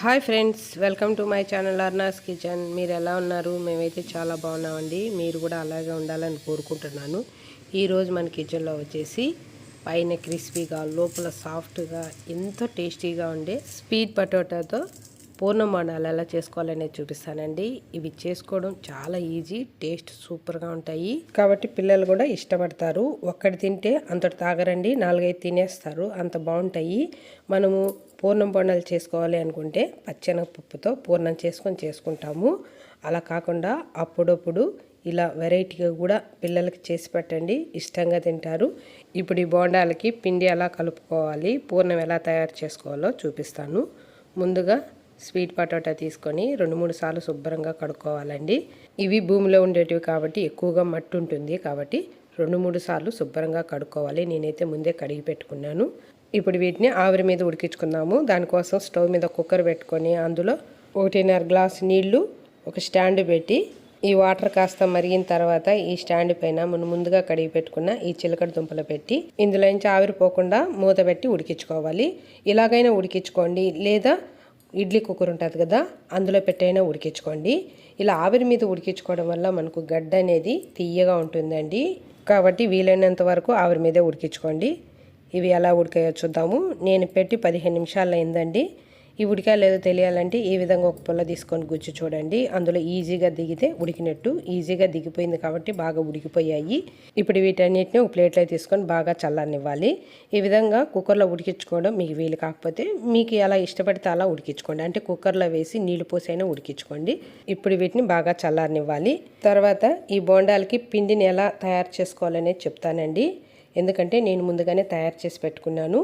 Hi friends welcome to my channel Arnas kitchen. మీరు ఎలా ఉన్నారు? మేమైతే చాలా బాగున్నామండి. మీరు కూడా అలాగే ఉండాలని కోరుకుంటున్నాను. ఈరోజు మన కిచెన్లో వచ్చేసి పైన క్రిస్పీగా లోపల సాఫ్ట్గా ఎంతో టేస్టీగా ఉండే స్వీట్ పొటాటోతో పూర్ణం ఎలా చేసుకోవాలనేది చూపిస్తానండి. ఇవి చేసుకోవడం చాలా ఈజీ టేస్ట్ సూపర్గా ఉంటాయి. కాబట్టి పిల్లలు కూడా ఇష్టపడతారు. ఒక్కటి తింటే అంతటి తాగరండి నాలుగైదు తినేస్తారు అంత బాగుంటాయి. మనము పూర్ణం బొండాలు చేసుకోవాలి అనుకుంటే పచ్చెనగపప్పుతో పూర్ణం చేసుకొని చేసుకుంటాము. అలా కాకుండా అప్పుడప్పుడు ఇలా వెరైటీగా కూడా పిల్లలకి చేసి పెట్టండి ఇష్టంగా తింటారు. ఇప్పుడు ఈ బోండాలకి పిండి ఎలా కలుపుకోవాలి పూర్ణం ఎలా తయారు చేసుకోవాలో చూపిస్తాను. ముందుగా స్వీట్ పొటాటో తీసుకొని రెండు మూడు సార్లు శుభ్రంగా కడుక్కోవాలండి. ఇవి భూమిలో ఉండేటివి కాబట్టి ఎక్కువగా మట్టి ఉంటుంది కాబట్టి రెండు మూడు సార్లు శుభ్రంగా కడుక్కోవాలి. నేనైతే ముందే కడిగి పెట్టుకున్నాను. ఇప్పుడు వీటిని ఆవిరి మీద ఉడికించుకుందాము. దానికోసం స్టవ్ మీద కుక్కర్ పెట్టుకొని అందులో ఒకటిన్నర గ్లాస్ నీళ్ళు ఒక స్టాండ్ పెట్టి ఈ వాటర్ కాస్త మరిగిన తర్వాత ఈ స్టాండ్ పైన మనం ముందుగా కడిగి పెట్టుకున్న ఈ చిలకడ దుంపలు పెట్టి ఇందులో నుంచి ఆవిరిపోకుండా మూత పెట్టి ఉడికించుకోవాలి. ఇలాగైనా ఉడికించుకోండి. లేదా ఇడ్లీ కుక్కర్ ఉంటుంది కదా అందులో పెట్టైనా ఉడికించుకోండి. ఇలా ఆవిరి మీద ఉడికించుకోవడం వల్ల మనకు గడ్డ అనేది తీయగా ఉంటుందండి. కాబట్టి వీలైనంత వరకు ఆవిరి మీదే ఉడికించుకోండి. ఇవి ఎలా ఉడికాయో చూద్దాము. నేను పెట్టి పదిహేను నిమిషాలు అయిందండి. ఈ ఉడికా లేదో తెలియాలంటే ఈ విధంగా ఒక పుల్ల తీసుకొని గుచ్చి చూడండి. అందులో ఈజీగా దిగితే ఉడికినట్టు. ఈజీగా దిగిపోయింది కాబట్టి బాగా ఉడికిపోయాయి. ఇప్పుడు వీటన్నిటిని ఒక ప్లేట్లో తీసుకొని బాగా చల్లనివ్వాలి ఈ విధంగా కుక్కర్లో ఉడికించుకోవడం మీకు వీలు కాకపోతే మీకు ఎలా ఇష్టపడితే అలా ఉడికించుకోండి. అంటే కుక్కర్లో వేసి నీళ్ళు పోసి అయినా ఉడికించుకోండి. ఇప్పుడు వీటిని బాగా చల్లారనివ్వాలి. తర్వాత ఈ బోండాలకి పిండిని ఎలా తయారు చేసుకోవాలనేది చెప్తానండి. ఎందుకంటే నేను ముందుగానే తయారు చేసి పెట్టుకున్నాను.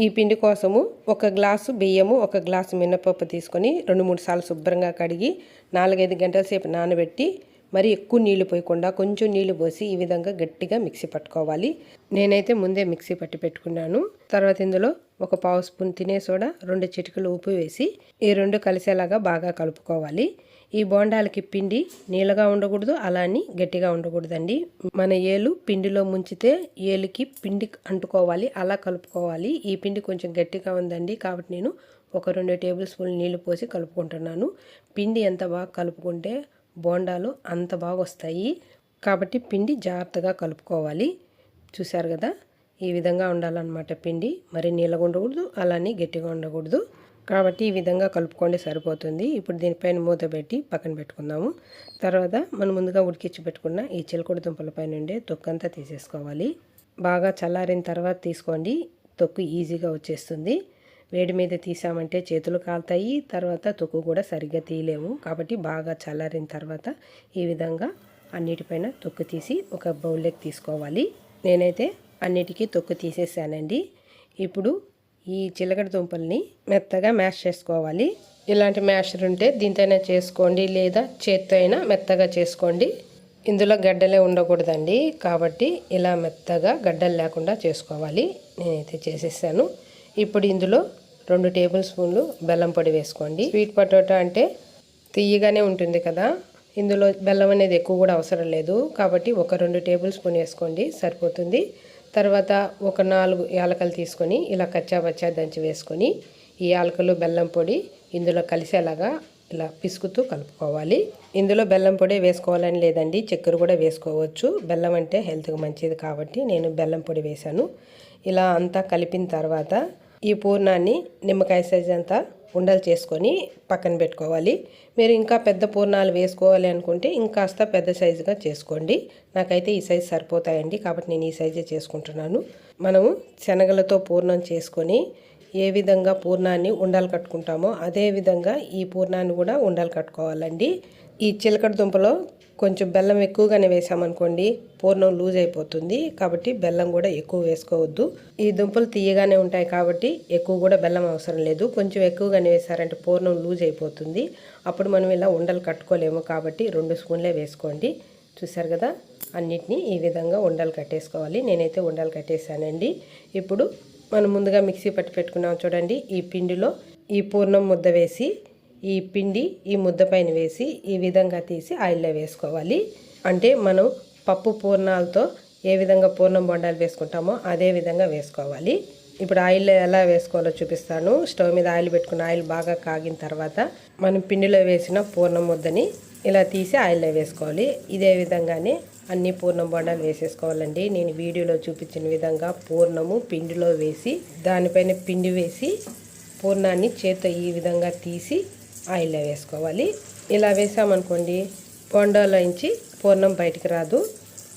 ఈ పిండి కోసము ఒక గ్లాసు బియ్యము ఒక గ్లాసు మినపప్పు తీసుకొని రెండు మూడు సార్లు శుభ్రంగా కడిగి నాలుగైదు గంటల సేపు నానబెట్టి మరి ఎక్కువ నీళ్ళు పోయకుండా కొంచెం నీళ్ళు పోసి ఈ విధంగా గట్టిగా మిక్సీ పట్టుకోవాలి. నేనైతే ముందే మిక్సీ పట్టి పెట్టుకున్నాను. తర్వాత ఇందులో ఒక పావు స్పూన్ తినే సోడా రెండు చిటికలు ఉప్పు వేసి ఈ రెండు కలిసేలాగా బాగా కలుపుకోవాలి. ఈ బోండాలకి పిండి నీళ్ళగా ఉండకూడదు అలా అని గట్టిగా ఉండకూడదండి. మన ఏలు పిండిలో ముంచితే ఏలుకి పిండి అంటుకోవాలి అలా కలుపుకోవాలి. ఈ పిండి కొంచెం గట్టిగా ఉందండి కాబట్టి నేను ఒక రెండు టేబుల్ స్పూన్ నీళ్ళు పోసి కలుపుకుంటున్నాను. పిండి ఎంత బాగా కలుపుకుంటే బోండాలు అంత బాగా వస్తాయి కాబట్టి పిండి జాగ్రత్తగా కలుపుకోవాలి. చూశారు కదా? ఈ విధంగా ఉండాలన్నమాట పిండి. మరి నీళ్ళగా ఉండకూడదు అలానే గట్టిగా ఉండకూడదు. కాబట్టి ఈ విధంగా కలుపుకోండి సరిపోతుంది. ఇప్పుడు దీనిపైన మూత పెట్టి పక్కన పెట్టుకుందాము. తర్వాత మనం ముందుగా ఉడికించి పెట్టుకున్న ఈ చిలకడ దుంపల పైన ఉండే తొక్కంతా తీసేసుకోవాలి. బాగా చల్లారిన తర్వాత తీసుకోండి. తొక్కు ఈజీగా వచ్చేస్తుంది. వేడి మీద తీసామంటే చేతులు కాలుతాయి తర్వాత తొక్కు కూడా సరిగ్గా తీయలేము. కాబట్టి బాగా చల్లారిన తర్వాత ఈ విధంగా అన్నిటిపైన తొక్కు తీసి ఒక బౌల్లోకి తీసుకోవాలి. నేనైతే అన్నిటికీ తొక్కు తీసేసానండి. ఇప్పుడు ఈ చిలకడ దుంపల్ని మెత్తగా మ్యాష్ చేసుకోవాలి. ఇలాంటి మ్యాషర్ ఉంటే దీంతోనే చేసుకోండి లేదా చేత్తో అయినా మెత్తగా చేసుకోండి. ఇందులో గడ్డలే ఉండకూడదండి. కాబట్టి ఇలా మెత్తగా గడ్డలు లేకుండా చేసుకోవాలి. నేనైతే చేసేసాను. ఇప్పుడు ఇందులో రెండు టేబుల్ స్పూన్లు బెల్లం పొడి వేసుకోండి. స్వీట్ పొటాటో అంటే తీయగానే ఉంటుంది కదా ఇందులో బెల్లం అనేది ఎక్కువ కూడా అవసరం లేదు. కాబట్టి ఒక రెండు టేబుల్ స్పూన్ వేసుకోండి సరిపోతుంది. తర్వాత ఒక నాలుగు యాలకలు తీసుకొని ఇలా కచ్చా పచ్చా దంచి వేసుకొని ఈ యాలకలు బెల్లం పొడి ఇందులో కలిసేలాగా ఇలా పిసుకుతూ కలుపుకోవాలి. ఇందులో బెల్లం పొడి వేసుకోవాలని లేదండి చక్కెర కూడా వేసుకోవచ్చు. బెల్లం అంటే హెల్త్కి మంచిది కాబట్టి నేను బెల్లం పొడి వేశాను. ఇలా అంతా కలిపిన తర్వాత ఈ పూర్ణాన్ని నిమ్మకాయ సైజ్ అంతా ఉండలు చేసుకొని పక్కన పెట్టుకోవాలి. మీరు ఇంకా పెద్ద పూర్ణాలు వేసుకోవాలి అనుకుంటే ఇంకాస్త పెద్ద సైజుగా చేసుకోండి. నాకైతే ఈ సైజు సరిపోతాయండి కాబట్టి నేను ఈ సైజే చేసుకుంటున్నాను. మనము శనగలతో పూర్ణం చేసుకొని ఏ విధంగా పూర్ణాన్ని ఉండలు కట్టుకుంటామో అదే విధంగా ఈ పూర్ణాన్ని కూడా ఉండలు కట్టుకోవాలండి. ఈ చిలకడ దుంపలో కొంచెం బెల్లం ఎక్కువగానే వేసామనుకోండి పూర్ణం లూజ్ అయిపోతుంది. కాబట్టి బెల్లం కూడా ఎక్కువ వేసుకోవద్దు. ఈ దుంపలు తీయగానే ఉంటాయి కాబట్టి ఎక్కువ కూడా బెల్లం అవసరం లేదు. కొంచెం ఎక్కువగానే వేసారంటే పూర్ణం లూజ్ అయిపోతుంది. అప్పుడు మనం ఇలా ఉండలు కట్టుకోలేము కాబట్టి రెండు స్పూన్లే వేసుకోండి. చూసారు కదా? అన్నిటినీ ఈ విధంగా ఉండలు కట్టేసుకోవాలి. నేనైతే ఉండలు కట్టేశానండి. ఇప్పుడు మనం ముందుగా మిక్సీ పట్టి పెట్టుకున్నాం చూడండి. ఈ పిండిలో ఈ పూర్ణం ముద్ద వేసి ఈ పిండి ఈ ముద్ద పైన వేసి ఈ విధంగా తీసి ఆయిల్లో వేసుకోవాలి. అంటే మనం పప్పు పూర్ణాలతో ఏ విధంగా పూర్ణం బొండాలు వేసుకుంటామో అదే విధంగా వేసుకోవాలి. ఇప్పుడు ఆయిల్లో ఎలా వేసుకోవాలో చూపిస్తాను. స్టవ్ మీద ఆయిల్ పెట్టుకున్న ఆయిల్ బాగా కాగిన తర్వాత మనం పిండిలో వేసిన పూర్ణం ముద్దని ఇలా తీసి ఆయిల్లో వేసుకోవాలి. ఇదే విధంగానే అన్ని పూర్ణం బొండాలు వేసేసుకోవాలండి. నేను వీడియోలో చూపించిన విధంగా పూర్ణము పిండిలో వేసి దానిపైన పిండి వేసి పూర్ణాన్ని చేత్తో ఈ విధంగా తీసి ఆయిల్లో వేసుకోవాలి. ఇలా వేసామనుకోండి బొండాలోంచి పూర్ణం బయటికి రాదు.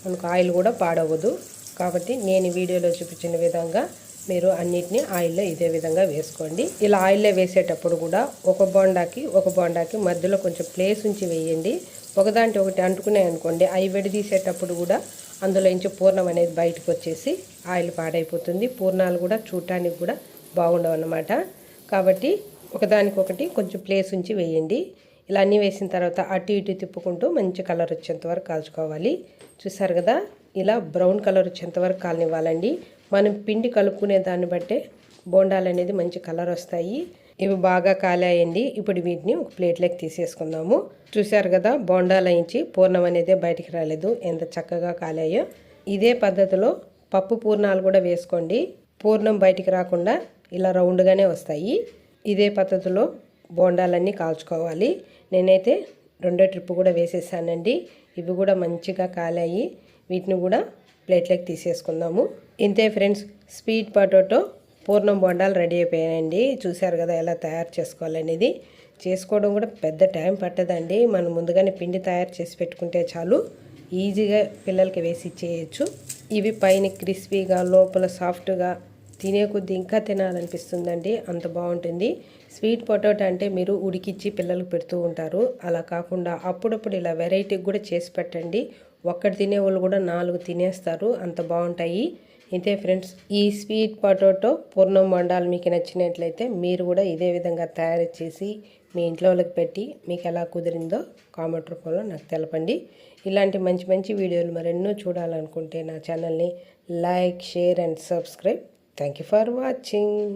మనకు ఆయిల్ కూడా పాడవదు. కాబట్టి నేను వీడియోలో చూపించిన విధంగా మీరు అన్నిటినీ ఆయిల్లో ఇదే విధంగా వేసుకోండి. ఇలా ఆయిల్లో వేసేటప్పుడు కూడా ఒక బోండాకి ఒక బోండాకి మధ్యలో కొంచెం ప్లేస్ ఉంచి వేయండి. ఒకదాంటి ఒకటి అంటుకున్నాయి అనుకోండి అవి విడదీసేటప్పుడు కూడా అందులో నుంచి పూర్ణం అనేది బయటకు వచ్చేసి ఆయిల్ పాడైపోతుంది. పూర్ణాలు కూడా చూడటానికి కూడా బాగుండవు అన్నమాట. కాబట్టి ఒకదానికొకటి కొంచెం ప్లేస్ ఉంచి వేయండి. ఇలా అన్నీ వేసిన తర్వాత అటు ఇటు తిప్పుకుంటూ మంచి కలర్ వచ్చేంత వరకు కాల్చుకోవాలి. చూసారు కదా? ఇలా బ్రౌన్ కలర్ వచ్చేంత వరకు కాలనివ్వాలండి. మనం పిండి కలుపుకునే దాన్ని బట్టే బోండాలు అనేది మంచి కలర్ వస్తాయి. ఇవి బాగా కాలాయండి. ఇప్పుడు వీటిని ఒక ప్లేట్లోకి తీసేసుకుందాము. చూశారు కదా బోండాలయించి పూర్ణం అనేది బయటికి రాలేదు. ఎంత చక్కగా కాలాయో. ఇదే పద్ధతిలో పప్పు పూర్ణాలు కూడా వేసుకోండి. పూర్ణం బయటికి రాకుండా ఇలా రౌండ్గానే వస్తాయి. ఇదే పద్ధతిలో బోండాలన్నీ కాల్చుకోవాలి. నేనైతే రెండో ట్రిప్ కూడా వేసేసానండి. ఇవి కూడా మంచిగా కాలాయి. వీటిని కూడా ప్లేట్లోకి తీసేసుకుందాము. ఇంతే ఫ్రెండ్స్ స్వీట్ పొటాటో పూర్ణం బొండాలు రెడీ అయిపోయాయండి. చూశారు కదా ఎలా తయారు చేసుకోవాలనేది. చేసుకోవడం కూడా పెద్ద టైం పట్టదండి. మనం ముందుగానే పిండి తయారు చేసి పెట్టుకుంటే చాలు ఈజీగా పిల్లలకి వేసి ఇచ్చేయచ్చు. ఇవి పైన క్రిస్పీగా లోపల సాఫ్ట్గా తినే కొద్దీ ఇంకా తినాలనిపిస్తుందండి. అంత బాగుంటుంది. స్వీట్ పొటాటో అంటే మీరు ఉడికిచ్చి పిల్లలకు పెడుతూ ఉంటారు. అలా కాకుండా అప్పుడప్పుడు ఇలా వెరైటీ కూడా చేసి పెట్టండి. ఒక్కటి తినేవాళ్ళు కూడా నాలుగు తినేస్తారు. అంత బాగుంటాయి. ఇంతే ఫ్రెండ్స్ ఈ స్వీట్ పొటాటో పూర్ణం వండాలు మీకు నచ్చినట్లయితే మీరు కూడా ఇదే విధంగా తయారు చేసి మీ ఇంట్లో వాళ్ళకి పెట్టి మీకు ఎలా కుదిరిందో కామెంట్ రూపంలో నాకు తెలపండి. ఇలాంటి మంచి మంచి వీడియోలు మరెన్నో చూడాలనుకుంటే నా ఛానల్ని like share and subscribe. Thank you for watching.